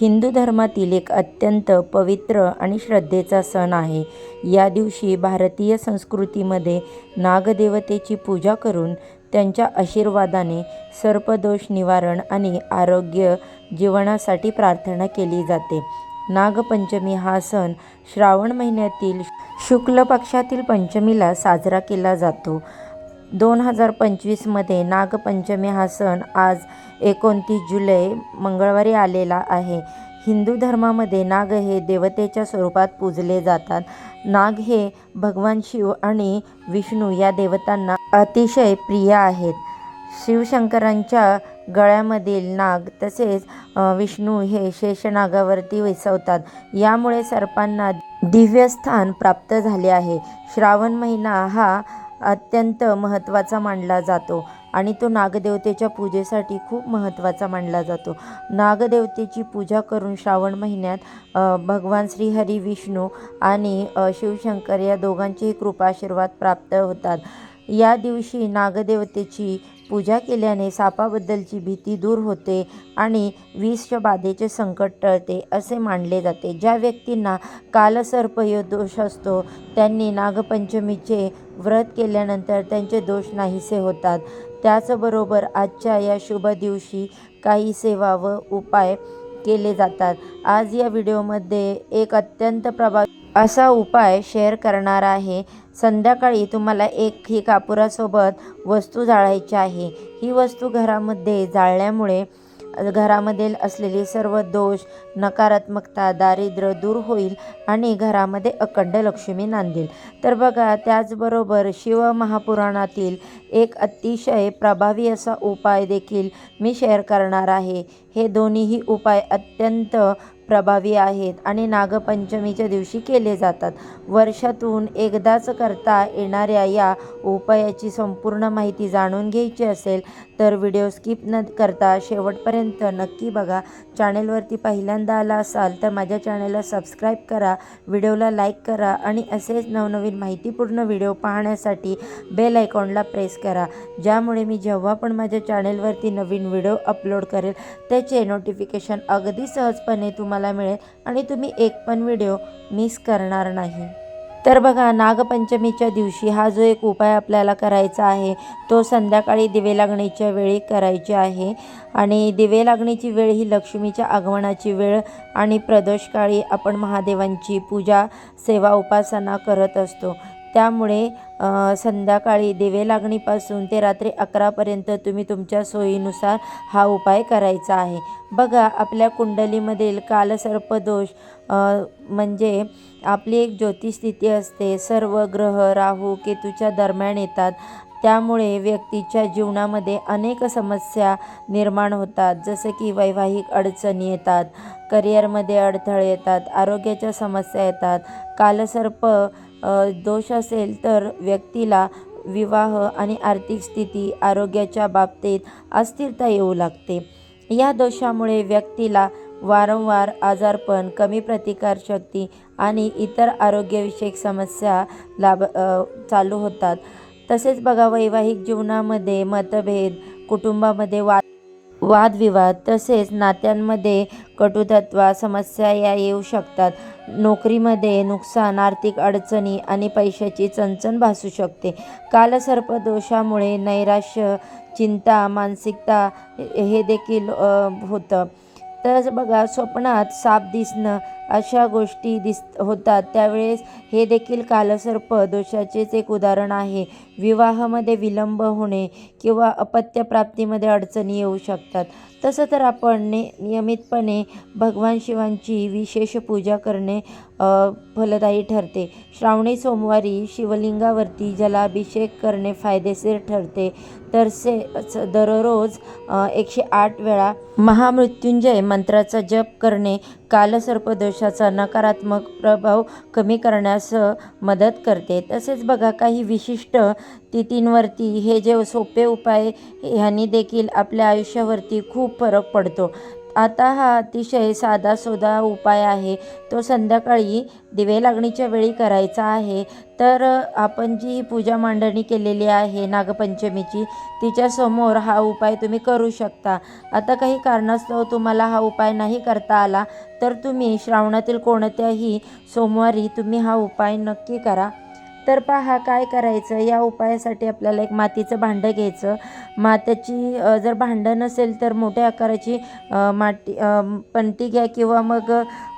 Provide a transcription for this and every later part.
हिंदू धर्मातील एक अत्यंत पवित्र आणि श्रद्धेचा सण आहे. या दिवशी भारतीय संस्कृतीमध्ये नागदेवतेची पूजा करून त्यांच्या आशीर्वादाने सर्पदोष निवारण आणि आरोग्य जीवनासाठी प्रार्थना केली जाते. नागपंचमी हा सण श्रावण महिन्यातील शुक्ल पक्षातील पंचमीला साजरा केला जातो. दोन हजार पंचवीसमध्ये नागपंचमी हा सण आज एकोणतीस जुलै मंगळवारी आलेला आहे. हिंदू धर्मामध्ये नाग हे देवतेच्या स्वरूपात पूजले जातात. नाग हे भगवान शिव आणि विष्णू या देवतांना अतिशय प्रिय आहेत. शिवशंकरांच्या गळ्यामधील नाग तसेच विष्णू हे शेषनागावरती विसवतात. यामुळे सर्पांना दिव्यस्थान प्राप्त झाले आहे. श्रावण महिना हा अत्यंत महत्त्वाचा मानला जातो आणि तो नागदेवतेच्या पूजेसाठी खूप महत्त्वाचा मानला जातो. नागदेवतेची पूजा करून श्रावण महिन्यात भगवान श्री हरी विष्णू आणि शिवशंकर या दोघांचेही कृपाशीर्वाद प्राप्त होतात. या दिवशी नागदेवतेची पूजा केल्याने सापाबद्दलची भीती दूर होते आणि विषच्या बाधेचे संकट टळते असे मानले जाते. ज्या व्यक्तींना कालसर्पयोग दोष असतो त्यांनी नागपंचमीचे व्रत केल्यानंतर त्यांचे दोष नाहीसे होतात. त्याचबरोबर आजच्या या शुभ दिवशी काही सेवा व उपाय केले जातात. आज या व्हिडिओमध्ये एक अत्यंत प्रभावी असा उपाय शेअर करणार आहे. संध्याकाळी तुम्हाला एक ही कापुरासोबत वस्तू जाळायची आहे. ही वस्तू घरामध्ये जाळल्यामुळे घरामध्ये असलेले सर्व दोष नकारात्मकता दारिद्र्य दूर होईल आणि घरामध्ये अखंड लक्ष्मी नांदेल. तर बघा त्याचबरोबर शिवमहापुराणातील एक अतिशय प्रभावी असा उपाय देखील मी शेअर करणार आहे. हे दोन्हीही उपाय अत्यंत प्रभावी आहेत आणि नागपंचमीच्या दिवशी केले जातात. वर्षातून एकदाच करता येणाऱ्या या उपायाची संपूर्ण माहिती जाणून घ्यायची असेल तर व्हिडिओ स्किप न करता शेवटपर्यंत नक्की बघा. चॅनेलवरती पहिल्यांदा आला असाल तर माझ्या चॅनेलला सबस्क्राईब करा व्हिडिओला लाईक करा आणि असेच नवनवीन माहितीपूर्ण व्हिडिओ पाहण्यासाठी बेल आयकॉनला प्रेस करा. ज्यामुळे मी जेव्हा पण माझ्या चॅनेलवरती नवीन व्हिडिओ अपलोड करेल त्याचे नोटिफिकेशन अगदी सहजपणे तुम्हाला मिळेल आणि तुम्ही एक पण व्हिडिओ मिस करणार नाही. तर बघा नागपंचमीच्या दिवशी हा जो एक उपाय आपल्याला करायचा आहे तो संध्याकाळी दिवे लागणीच्या वेळी करायची आहे. आणि दिवे लागणीची वेळ ही लक्ष्मीच्या आगमनाची वेळ आणि प्रदोषकाळी आपण महादेवांची पूजा सेवा उपासना करत असतो. त्यामुळे संध्याकाळी दिवे लागणीपासून ते रात्री अकरापर्यंत तुम्ही तुमच्या सोयीनुसार हा उपाय करायचा आहे. बघा आपल्या कुंडलीमधील कालसर्पदोष म्हणजे आपली एक ज्योतिस्थिती असते. सर्व ग्रह राहू केतूच्या दरम्यान येतात. त्यामुळे व्यक्तीच्या जीवनामध्ये अनेक समस्या निर्माण होतात. जसं की वैवाहिक अडचणी येतात करिअरमध्ये अडथळे येतात आरोग्याच्या समस्या येतात. कालसर्प दोष असेल तर व्यक्तीला विवाह आणि आर्थिक स्थिती आरोग्याच्या बाबतीत अस्थिरता येऊ लागते. या दोषामुळे व्यक्तीला वारंवार आजारपण कमी प्रतिकारशक्ती आणि इतर आरोग्यविषयक समस्या लाभ चालू होतात. तसेच बघा वैवाहिक जीवनामध्ये मतभेद कुटुंबामध्ये वाद वादविवाद तसेच नात्यांमध्ये कटुतत्वा समस्या या येऊ शकतात. नोकरीमध्ये नुकसान आर्थिक अडचणी आणि पैशाची चणचण भासू शकते. कालसर्पदोषामुळे नैराश्य चिंता मानसिकता हे देखील होतं. तर बघा स्वप्नात साप दिसणं अशा गोष्टी दिस होतात. त्यावेळेस हे देखील कालसर्प दोषाचेच एक उदाहरण आहे. विवाहामध्ये विलंब होणे किंवा अपत्यप्राप्तीमध्ये अडचणी येऊ शकतात. तसं तर आपण ने नियमितपणे भगवान शिवांची विशेष पूजा करणे फलदायी ठरते. श्रावणी सोमवारी शिवलिंगावरती जलाभिषेक करणे फायदेशीर ठरते. तर से स- दररोज एकशे आठ वेळा महामृत्युंजय मंत्राचा जप करणे कालसर्पदोषाचा नकारात्मक प्रभाव कमी करण्यास मदत करते. तसेच बघा काही विशिष्ट तिथींवरती हे जे सोपे उपाय ह्यांनी देखील आपल्या आयुष्यावरती खूप फरक पडतो. आता हा अतिशय साधासुधा उपाय आहे. तो संध्याकाळी दिवे लागणीच्या वेळी करायचा आहे. तर आपण जी पूजा मांडणी केलेली आहे नागपंचमीची तिच्यासमोर हा उपाय तुम्ही करू शकता. आता काही कारणास्तव तुम्हाला हा उपाय नाही करता आला तर तुम्ही श्रावणातील कोणत्याही सोमवारी तुम्ही हा उपाय नक्की करा. तर पहा काय करायचं? या उपायासाठी आपल्याला एक मातीचं भांडं घ्यायचं. मात्याची जर भांडं नसेल तर मोठ्या आकाराची माती माटी पणती घ्या किंवा मग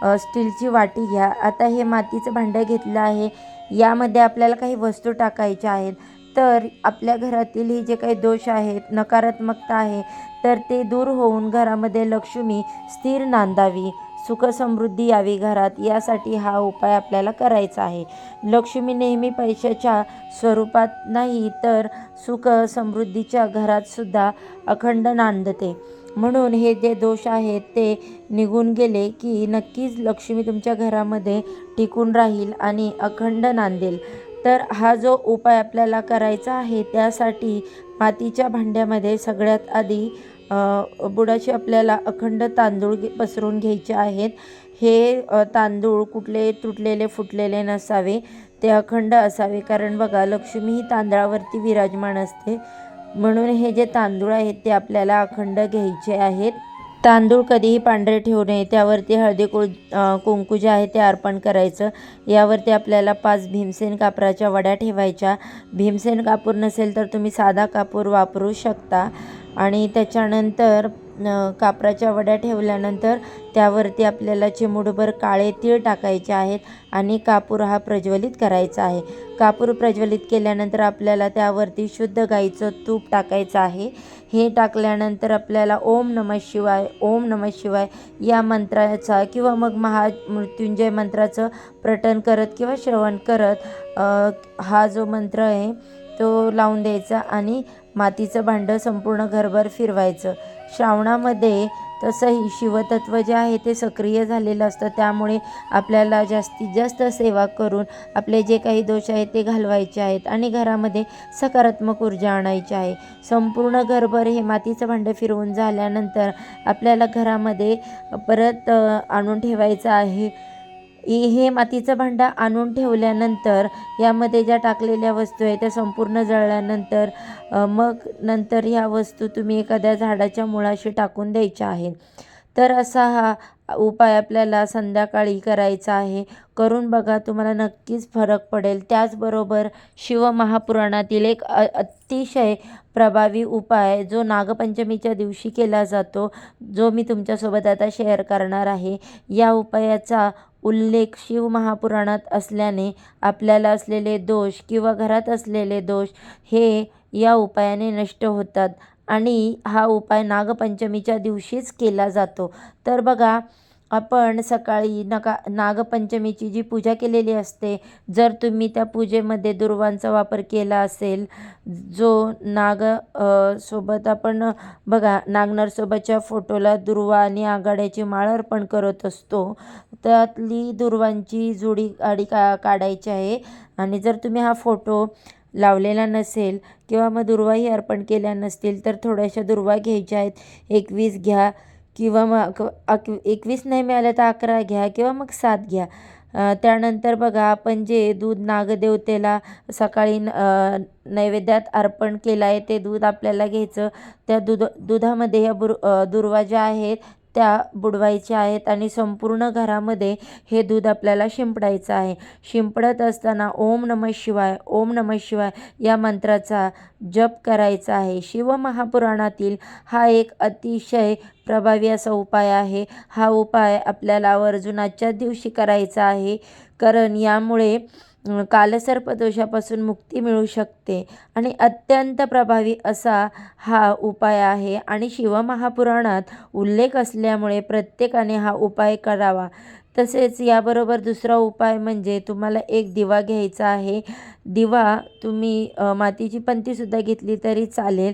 स्टीलची वाटी घ्या. आता हे मातीचं भांडं घेतलं आहे. यामध्ये आपल्याला काही वस्तू टाकायच्या आहेत. तर आपल्या घरातील ही जे काही दोष आहेत नकारात्मकता आहे तर ते दूर होऊन घरामध्ये लक्ष्मी स्थिर नांदावी. सुख समृद्धी यावी घरात. यासाठी हा उपाय आपल्याला करायचा आहे. लक्ष्मी नेहमी पैशाच्या स्वरूपात नाही तर सुख समृद्धीच्या घरात सुद्धा अखंड नांदते. म्हणून हे जे दोष आहेत ते निघून गेले की नक्कीच लक्ष्मी तुमच्या घरामध्ये टिकून राहील आणि अखंड नांदेल. तर हा जो उपाय आपल्याला करायचा आहे त्यासाठी मातीच्या भांड्यामध्ये सगळ्यात आधी बुडाशी आपल्याला अखंड तांदूळ पसरून घ्यायचे आहेत. हे तांदूळ कुठले तुटलेले फुटलेले नसावे ते अखंड असावे. कारण बघा लक्ष्मी ही तांदळावरती विराजमान असते. म्हणून हे जे तांदूळ आहेत ते आपल्याला अखंड घ्यायचे आहेत. तांदूळ कधीही पांढरे ठेवू नये. त्यावरती हळदी कुळ कुंकू जे आहे ते अर्पण करायचं. यावरती आपल्याला पाच भीमसेन कापराच्या वड्या ठेवायच्या. भीमसेन कापूर नसेल तर तुम्ही साधा कापूर वापरू शकता. आणि त्याच्यानंतर कापराच्या वड्या ठेवल्यानंतर त्यावरती आपल्याला चिमूटभर काळे तीळ टाकायचे आहेत आणि कापूर हा प्रज्वलित करायचा आहे. कापूर प्रज्वलित केल्यानंतर आपल्याला त्यावरती शुद्ध गाईचं तूप टाकायचं आहे. हे टाकल्यानंतर आपल्याला ओम नमः शिवाय ओम नमः शिवाय या मंत्राचा किंवा मग महामृत्युंजय मंत्राचं प्रटन करत किंवा श्रवण करत हा जो मंत्र आहे तो लावून द्यायचा आणि मातीचं भांडं संपूर्ण घरभर फिरवायचं. श्रावणामध्ये तसंही शिवतत्व जे आहे ते सक्रिय झालेलं असतं. त्यामुळे आपल्याला जास्तीत जास्त सेवा करून आपले जे काही दोष आहेत ते घालवायचे आहेत आणि घरामध्ये सकारात्मक ऊर्जा आणायची आहे. संपूर्ण घरभर हे मातीचं भांडं फिरवून झाल्यानंतर आपल्याला घरामध्ये परत आणून ठेवायचं आहे. हे मातीचं भांडं आणून ठेवल्यानंतर यामध्ये ज्या टाकलेल्या वस्तू आहेत त्या संपूर्ण जळल्यानंतर मग नंतर ह्या वस्तू तुम्ही एखाद्या झाडाच्या मुळाशी टाकून द्यायच्या आहेत. तर असा हा उपाय आपल्याला संध्याकाळी करायचा आहे. करून बघा तुम्हाला नक्कीच फरक पडेल. त्याचबरोबर शिवमहापुराणातील एक अतिशय प्रभावी उपाय जो नागपंचमीच्या दिवशी केला जातो जो मी तुमच्यासोबत आता शेअर करणार आहे. या उपायाचा उल्लेख शिव महापुराणात असल्याने आपल्याला असलेले दोष किंवा घरात असलेले दोष हे या उपायाने नष्ट होतात. आणि हा उपाय नागपंचमीच्या दिवशीच केला जातो. तर बघा आपण सकाळी नका नागपंचमीची जी पूजा केलेली असते जर तुम्ही त्या पूजेमध्ये दुर्वांचा वापर केला असेल जो नाग सोबत आपण बघा नागनरसोबतच्या फोटोला दुर्वा आणि आघाड्याची माळ अर्पण करत असतो. त्यातली दुर्वांची जोडी गाडी का काढायची आहे. आणि जर तुम्ही हा फोटो लावलेला नसेल किंवा मग दुर्वाही अर्पण केल्या नसतील तर थोड्याशा दुर्वा घ्यायच्या आहेत. एकवीस घ्या. किंवा मग अक अक एकवीस नाही मिळालं तर अकरा घ्या किंवा मग सात घ्या. त्यानंतर बघा आपण जे दूध नागदेवतेला सकाळी नैवेद्यात अर्पण केलं आहे ते दूध आपल्याला घ्यायचं. त्या दूध दुधामध्ये ह्या बुर दुर्वा ज्या आहेत त्या बुडवायच्या आहेत आणि संपूर्ण घरामध्ये हे दूध आपल्याला शिंपडायचं आहे. शिंपडत असताना ओम नम शिवाय ओम नम शिवाय या मंत्राचा जप करायचा आहे. शिवमहापुराणातील हा एक अतिशय प्रभावी असा उपाय आहे. हा उपाय आपल्याला अर्जुनाच्याच दिवशी करायचा आहे. कारण यामुळे कालसर्पदोषापासून मुक्ती मिळू शकते आणि अत्यंत प्रभावी असा हा उपाय आहे. आणि शिवमहापुराणात उल्लेख असल्यामुळे प्रत्येकाने हा उपाय करावा. तसेच याबरोबर दुसरा उपाय म्हणजे तुम्हाला एक दिवा घ्यायचा आहे. दिवा तुम्ही मातीची पंतीसुद्धा घेतली तरी चालेल.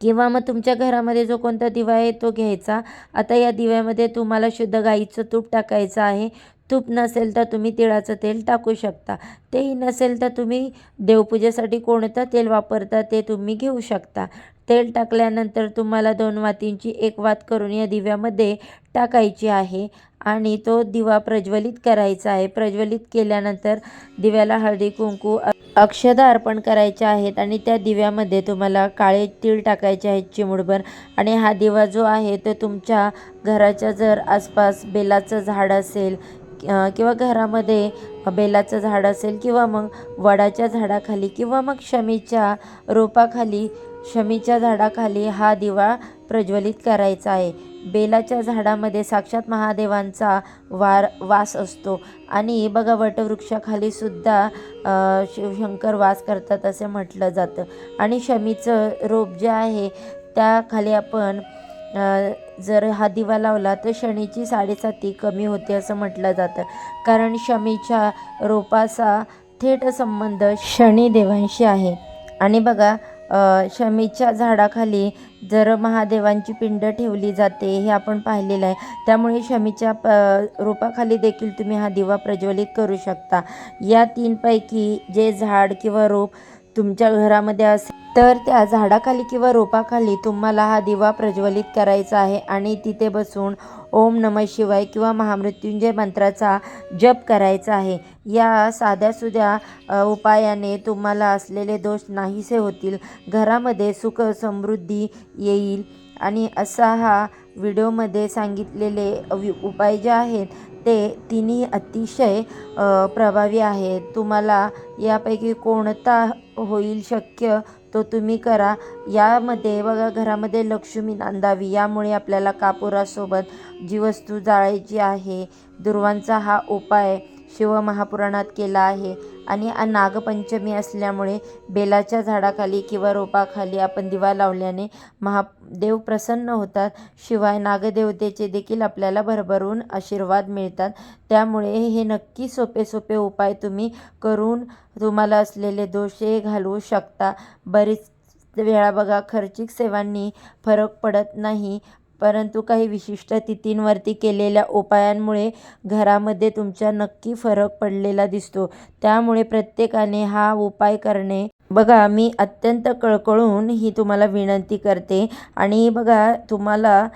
किंवा मग तुमच्या घरामध्ये जो कोणता दिवा आहे तो घ्यायचा. आता या दिव्यामध्ये तुम्हाला शुद्ध गाईचं तूप टाकायचं आहे. तूप नसेल तर तुम्ही तिळाचं तेल टाकू शकता. तेही नसेल तर तुम्ही देवपूजेसाठी कोणतं तेल वापरता ते तुम्ही घेऊ शकता. तेल टाकल्यानंतर तुम्हाला दोन वातींची एक वात करून या दिव्यामध्ये टाकायची आहे आणि तो दिवा प्रज्वलित करायचा आहे. प्रज्वलित केल्यानंतर दिव्याला हळदी कुंकू अ- अक्षदा अर्पण करायचे आहेत आणि त्या दिव्यामध्ये तुम्हाला काळे तीळ टाकायचे आहेत चिमुडभर आणि हा दिवा जो आहे तो तुमच्या घराच्या जर आसपास बेलाचं झाड असेल किंवा घरामध्ये बेलाचं झाड असेल किंवा मग वडाच्या झाडाखाली किंवा मग शमीच्या रोपाखाली शमीच्या झाडाखाली हा दिवा प्रज्वलित करायचा आहे. बेलाच्या झाडामध्ये साक्षात महादेवांचा वार वास असतो. आणि बघा वटवृक्षाखाली सुद्धा शिवशंकर वास करतात असे म्हटलं जातं. आणि शमीचं रोप जे आहे त्याखाली आपण जर हा दिवा लावला तर शनीची साडेसाती कमी होते असं म्हटलं जातं. कारण शमीच्या रोपाचा थेट संबंध शनिदेवांशी आहे. आणि बघा शमीच्या झाडाखाली जर महादेवांची पिंड ठेवली जाते हे आपण पाहिलेलं आहे. त्यामुळे शमीच्या प रोपाखाली देखील तुम्ही हा दिवा प्रज्वलित करू शकता. या तीनपैकी जे झाड किंवा रोप तुमच्या घरामध्ये असेल तर त्या झाडाखाली किंवा रोपाखाली तुम्हाला हा दिवा प्रज्वलित करायचा आहे आणि तिथे बसून ओम नम शिवाय किंवा महामृत्युंजय मंत्राचा जप करायचा आहे. या साध्यासुध्या उपायाने तुम्हाला असलेले दोष नाहीसे होतील. घरामध्ये सुख समृद्धी येईल. आणि असा हा व्हिडिओमध्ये सांगितलेले वि- उपाय जे आहेत ते तिन्ही अतिशय प्रभावी आहेत. तुम्हाला यापैकी कोणता होईल शक्य तो तुम्ही करा. यामध्ये बघा घरामध्ये लक्ष्मी नांदावी. यामुळे आपल्याला कापुरासोबत जी वस्तू जाळायची आहे. दुर्वांचा हा उपाय शिवमहापुराणात केला आहे. आणि नागपंचमी असल्यामुळे बेलाच्या झाडाखाली किंवा रोपाखाली आपण दिवा लावल्याने महादेव प्रसन्न होतात. शिवाय नागदेवतेचे देखील आपल्याला भरभरून आशीर्वाद मिळतात. त्यामुळे हे नक्की सोपे सोपे उपाय तुम्ही करून तुम्हाला असलेले दोषे घालवू शकता. बरीच वेळा बघा खर्चिक सेवांनी फरक पडत नाही. परंतु काही विशिष्ट तिथींवरती केलेल्या उपायांमुळे घरामध्ये तुमच्या नक्की फरक पडलेला दिसतो. त्यामुळे प्रत्येकाने हा उपाय करणे बघा मी अत्यंत कळकळून ही तुम्हाला विनंती करते आणि बघा तुम्हाला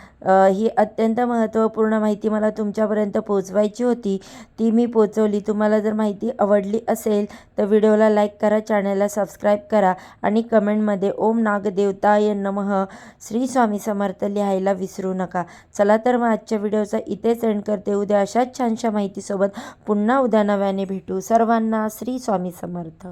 ही अत्यंत महत्त्वपूर्ण माहिती मला तुमच्यापर्यंत पोचवायची होती. ती मी पोचवली तुम्हाला जर माहिती आवडली असेल तर व्हिडिओला लाईक करा चॅनलला सबस्क्राईब करा आणि कमेंटमध्ये ओम नागदेवताय नमः श्री स्वामी समर्थ लिहायला विसरू नका. चला तर मग आजच्या व्हिडिओचा इथेच एंड करते. उद्या अशाच छानशा माहितीसोबत पुन्हा उद्या नव्याने भेटू. सर्वांना श्री स्वामी समर्थ.